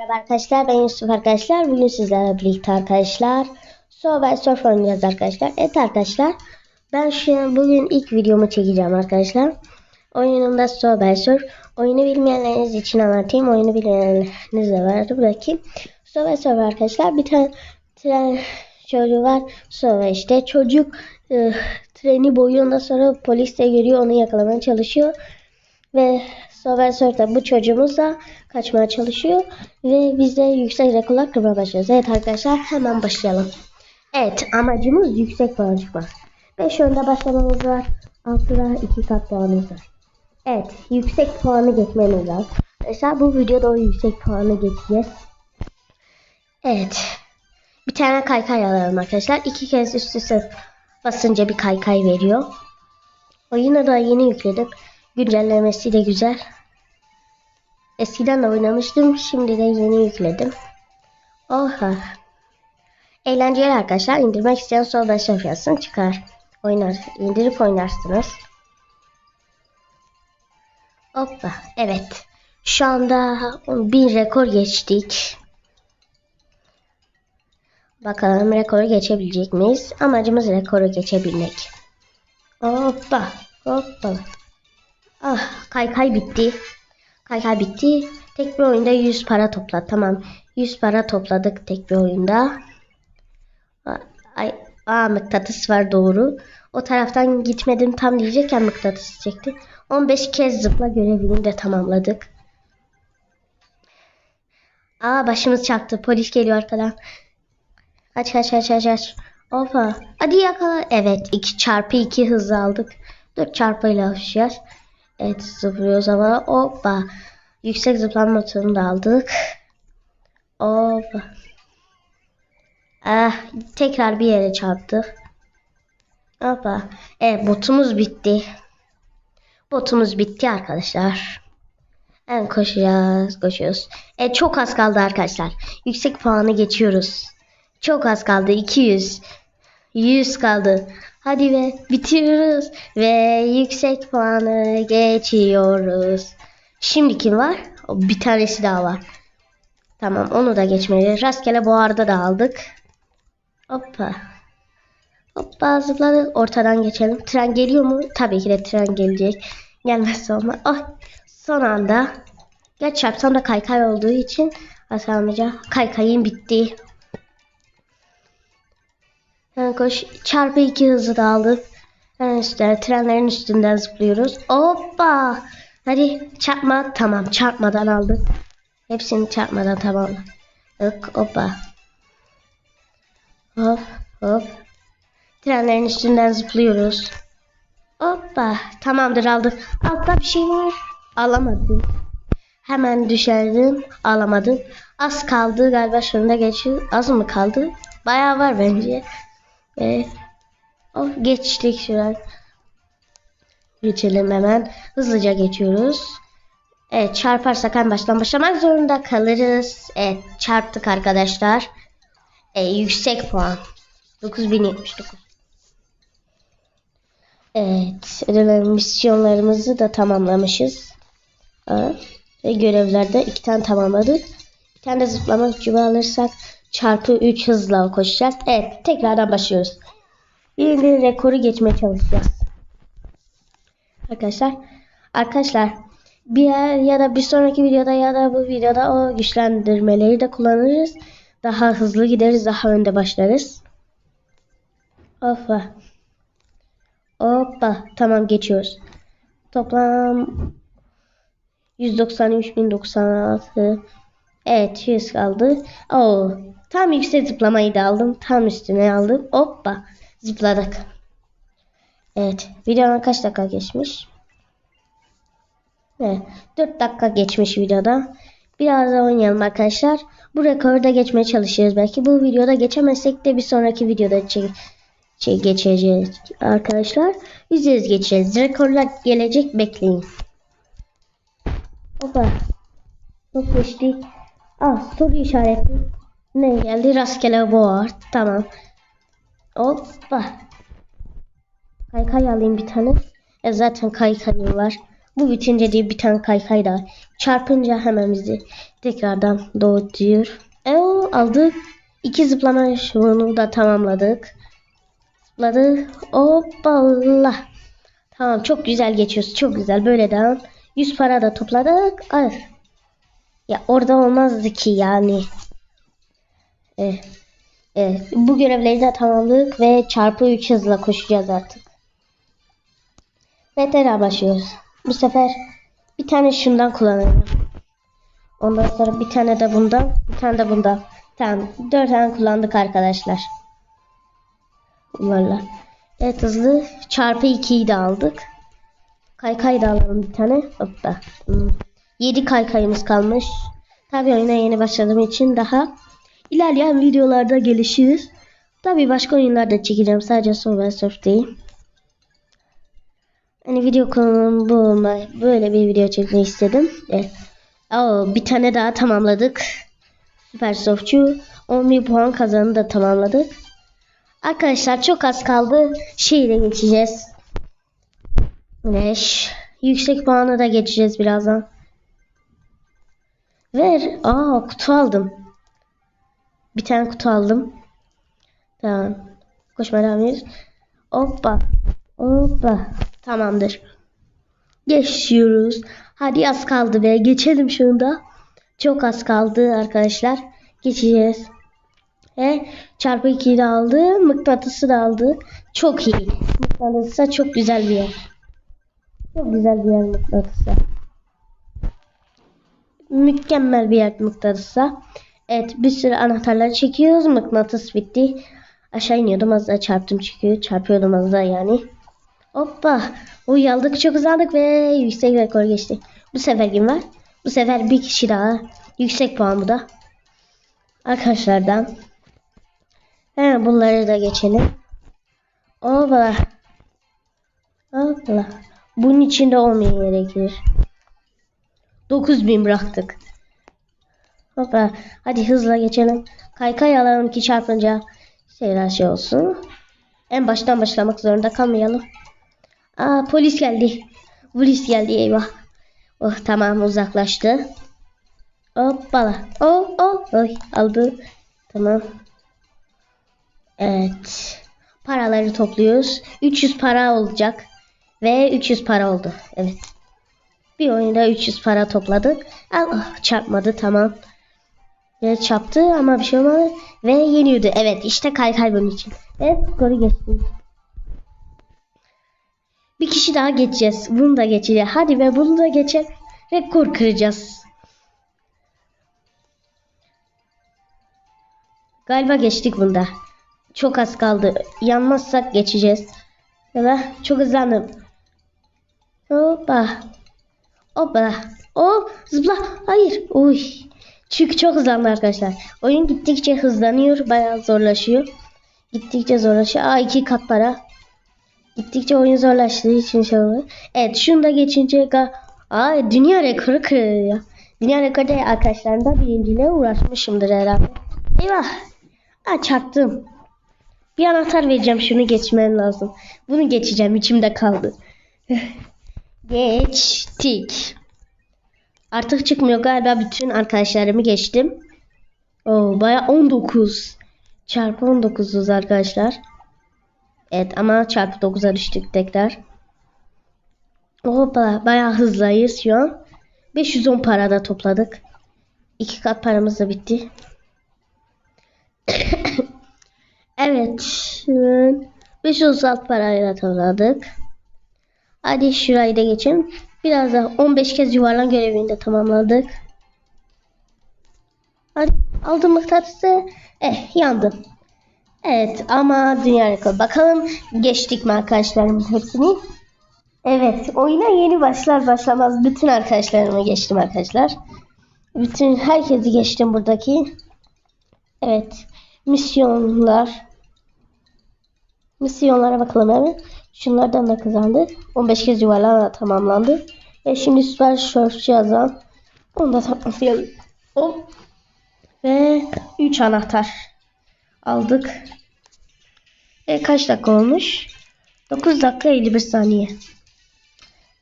Merhaba arkadaşlar ben Yusuf arkadaşlar. Bugün sizlerle birlikte arkadaşlar Subway Surf oynayacağız arkadaşlar. Evet arkadaşlar ben şu an bugün ilk videomu çekeceğim arkadaşlar. Oyunumda Subway Surf. Oyunu bilmeyenleriniz için anlatayım. Oyunu bilenleriniz de vardı bırakayım. Subway Surf arkadaşlar bir tane tren çocuğu var. Sonra işte çocuk e, treni boyunda sonra polis de görüyor onu yakalamaya çalışıyor. Ve Sovel Surf'ta bu çocuğumuz da kaçmaya çalışıyor. Ve biz de yüksek rekorlar kırmaya başlıyoruz. Evet arkadaşlar hemen başlayalım. Evet amacımız yüksek puan çıkmak. 5 önde başlamamız var. 6'da 2 kat puanımız var. Evet yüksek puanı geçmemiz lazım. Mesela bu videoda o yüksek puanı geçeceğiz. Evet. Bir tane kaykay alalım arkadaşlar. İki kez üst üste basınca bir kaykay veriyor. Oyunu da yeni yükledim. Güncellemesi de güzel. Eskiden de oynamıştım. Şimdi de yeni yükledim. Oha. Eğlenceli arkadaşlar. İndirmek isteyen solda şef yazsın çıkar. Oynar. İndirip oynarsınız. Hoppa. Evet. Şu anda bir rekor geçtik. Bakalım rekoru geçebilecek miyiz? Amacımız rekoru geçebilmek. Hoppa. Hoppa. Ah kaykay bitti. Kaykay bitti. Tek bir oyunda 100 para topla. Tamam. 100 para topladık tek bir oyunda. Ay, aa mıknatıs var doğru. O taraftan gitmedim tam diyecekken mıknatıs çekti. 15 kez zıpla görevini de tamamladık. Aa başımız çarptı. Polis geliyor arkadan. Aç aç aç aç aç. Opa. Hadi yakala. Evet 2 çarpı 2 hızlı aldık. 4 çarpıyla uçacağız. Evet zıplıyoruz ama hoppa. Yüksek zıplama motorunu da aldık. Hoppa. Ah, tekrar bir yere çarptı. Hoppa. Evet botumuz bitti. Botumuz bitti arkadaşlar. En koşacağız, koşuyoruz. Evet çok az kaldı arkadaşlar. Yüksek puanı geçiyoruz. Çok az kaldı. 200. 100 kaldı. Hadi ve bitiriyoruz. Ve yüksek puanı geçiyoruz. Şimdi kim var? Bir tanesi daha var. Tamam onu da geçmeli. Rastgele bu arada da aldık. Hoppa. Hoppa zıpladık. Ortadan geçelim. Tren geliyor mu? Tabii ki de tren gelecek. Gelmezse olmaz. Oh, son anda. Geç çarpsam da kaykay olduğu için asamayacağım. Kaykayın bitti. Yani koş çarpı iki hızı da aldık. Yani işte trenlerin üstünden zıplıyoruz. Hoppa. Hadi çarpma. Tamam çarpmadan aldık. Hepsini çarpmadan tamamladık. Hoppa. Hop hop. Trenlerin üstünden zıplıyoruz. Hoppa. Tamamdır aldık. Altta bir şey var. Alamadım. Hemen düşerdim. Alamadım. Az kaldı galiba şurada geçiyor. Az mı kaldı? Bayağı var bence. Evet. Oh, geçtik şuraya. Geçelim hemen. Hızlıca geçiyoruz. Evet çarparsak en baştan başlamak zorunda kalırız. Evet çarptık arkadaşlar. E, yüksek puan. 9079. Evet ödeme misyonlarımızı da tamamlamışız. Ha, ve görevlerde iki tane tamamladık. Bir tane de zıplama gücü alırsak çarpı 3 hızla koşacağız. Evet tekrardan başlıyoruz. Yeni rekoru geçmeye çalışacağız. Arkadaşlar arkadaşlar bir yer ya da bir sonraki videoda ya da bu videoda o güçlendirmeleri de kullanırız. Daha hızlı gideriz, daha önde başlarız. Hoppa. Hoppa. Tamam geçiyoruz. Toplam 193.096 Evet 100 kaldı. Oo, tam yüksek zıplamayı da aldım. Tam üstüne aldım. Hoppa. Zıpladık. Evet. Videonun kaç dakika geçmiş? Evet. 4 dakika geçmiş videoda. Biraz da oynayalım arkadaşlar. Bu rekoru da geçmeye çalışıyoruz. Belki bu videoda geçemezsek de bir sonraki videoda şey, şey geçeceğiz arkadaşlar. Yüzeceğiz geçeceğiz. Rekorlar gelecek bekleyin. Hoppa. Çok geçtik. Ah soru işareti. Ne geldi? Rastgele boğart. Tamam. Hoppa. Kaykay alayım bir tane. E zaten kaykayım var. Bu bitince diye bir tane kaykay daha. Çarpınca hemen bizi tekrardan doğutuyor. E aldık. İki zıplama şovunu da tamamladık. Zıpladık. Hoppala. Tamam çok güzel geçiyoruz. Çok güzel. Böyle devam. 100 para da topladık. Ay. Ya orada olmazdı ki yani. Evet. Bu görevleri de tamamladık ve çarpı 3 hızla koşacağız artık. Ve tekrar başlıyoruz. Bu sefer bir tane şundan kullanıyorum. Ondan sonra bir tane de bundan, bir tane de bundan. Tamam. Dört tane kullandık arkadaşlar. Bunlarla. Evet hızlı. Çarpı 2'yi de aldık. Kaykay da alalım bir tane. Hoppa. Hmm. 7 kaykayımız kalmış. Tabii oyuna yeni başladığım için daha ilerleyen videolarda gelişiriz. Tabii başka oyunlarda çekeceğim. Sadece Survival Surf değil. Hani video konum bu. Böyle bir video çekmek istedim. Evet. Oo, bir tane daha tamamladık. Süper Surfçu 11 puan kazanı da tamamladık. Arkadaşlar çok az kaldı. Şehire geçeceğiz. Güneş. Yüksek puanı da geçeceğiz birazdan. Ver. Aa kutu aldım. Bir tane kutu aldım. Tamam. Koşma devam ediyoruz. Hoppa. Hoppa. Tamamdır. Geçiyoruz. Hadi az kaldı be. Geçelim şunda. Çok az kaldı arkadaşlar. Geçeceğiz. Ve çarpı 2'yi de aldı. Mıknatısı da aldı. Çok iyi. Mıknatısı çok güzel bir yer. Çok güzel bir yer mıknatısı. Mükemmel bir yer mıknatısı. Evet bir sürü anahtarlar çekiyoruz. Mıknatıs bitti. Aşağı iniyordum az daha çarptım çünkü. Çarpıyordum az daha yani. Hoppa. Uy aldık çok hızlandık ve yüksek rekor geçti. Bu sefer kim var? Bu sefer bir kişi daha. Yüksek puan bu da. Arkadaşlardan. Hemen bunları da geçelim. Hoppa. Hoppa. Bunun içinde olmaya gerekir. 9000 bıraktık. Hoppa. Hadi hızla geçelim. Kaykay alalım ki çarpınca şeyler şey olsun. En baştan başlamak zorunda kalmayalım. Aa polis geldi. Polis geldi eyvah. Oh tamam uzaklaştı. Hoppala. Oh oh. Oy aldı. Tamam. Evet. Paraları topluyoruz. 300 para olacak. Ve 300 para oldu. Evet. Bir oyunda 300 para topladık. Allah çarpmadı tamam. Ve çarptı ama bir şey olmadı. Ve yeniyordu. Evet işte kaykay bunun için. Evet skoru geçtik. Bir kişi daha geçeceğiz. Bunu da geçeceğiz. Hadi ve bunu da geçer. Rekor kıracağız. Galiba geçtik bunda. Çok az kaldı. Yanmazsak geçeceğiz. Evet çok hızlandım. Hoppa. Hoppa. Oh zıpla. Hayır. Uy. Çünkü çok hızlandı arkadaşlar. Oyun gittikçe hızlanıyor. Bayağı zorlaşıyor. Gittikçe zorlaşıyor. Aa iki kat para. Gittikçe oyun zorlaştığı için şey oluyor. Evet şunu da geçince Aa dünya rekoru kırıyor. Dünya rekoru arkadaşlarımda birinciliğe uğraşmışımdır herhalde. Eyvah. Aa çarptım. Bir anahtar vereceğim şunu geçmem lazım. Bunu geçeceğim içimde kaldı. Geçtik. Artık çıkmıyor galiba bütün arkadaşlarımı geçtim. Oo baya 19. Çarpı 19'uz arkadaşlar. Evet ama çarpı 9'a düştük tekrar. Hoppa bayağı hızlıyız şu an. 510 para da topladık. İki kat paramız da bitti. evet. 536 parayla topladık. Hadi şurayı da geçelim. Biraz daha 15 kez yuvarlan görevini de tamamladık. Aldım mıknatısı. Eh yandım. Evet ama dünya rekoru. Bakalım geçtik mi arkadaşlarımın hepsini? Evet oyuna yeni başlar başlamaz bütün arkadaşlarımı geçtim arkadaşlar. Bütün herkesi geçtim buradaki. Evet misyonlar. Misyonlara bakalım hemen. Şunlardan da kazandık. 15 kez yuvarlana tamamlandı. Ve şimdi süper surfçı yazan. Onu da tamamlayalım. Hop. Ve 3 anahtar aldık. E, kaç dakika olmuş? 9 dakika 51 saniye.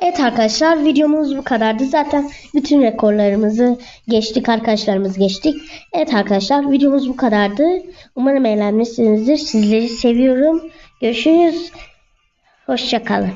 Evet arkadaşlar videomuz bu kadardı. Zaten bütün rekorlarımızı geçtik arkadaşlarımız geçtik. Evet arkadaşlar videomuz bu kadardı. Umarım eğlenmişsinizdir. Sizleri seviyorum. Görüşürüz. Hoşçakalın.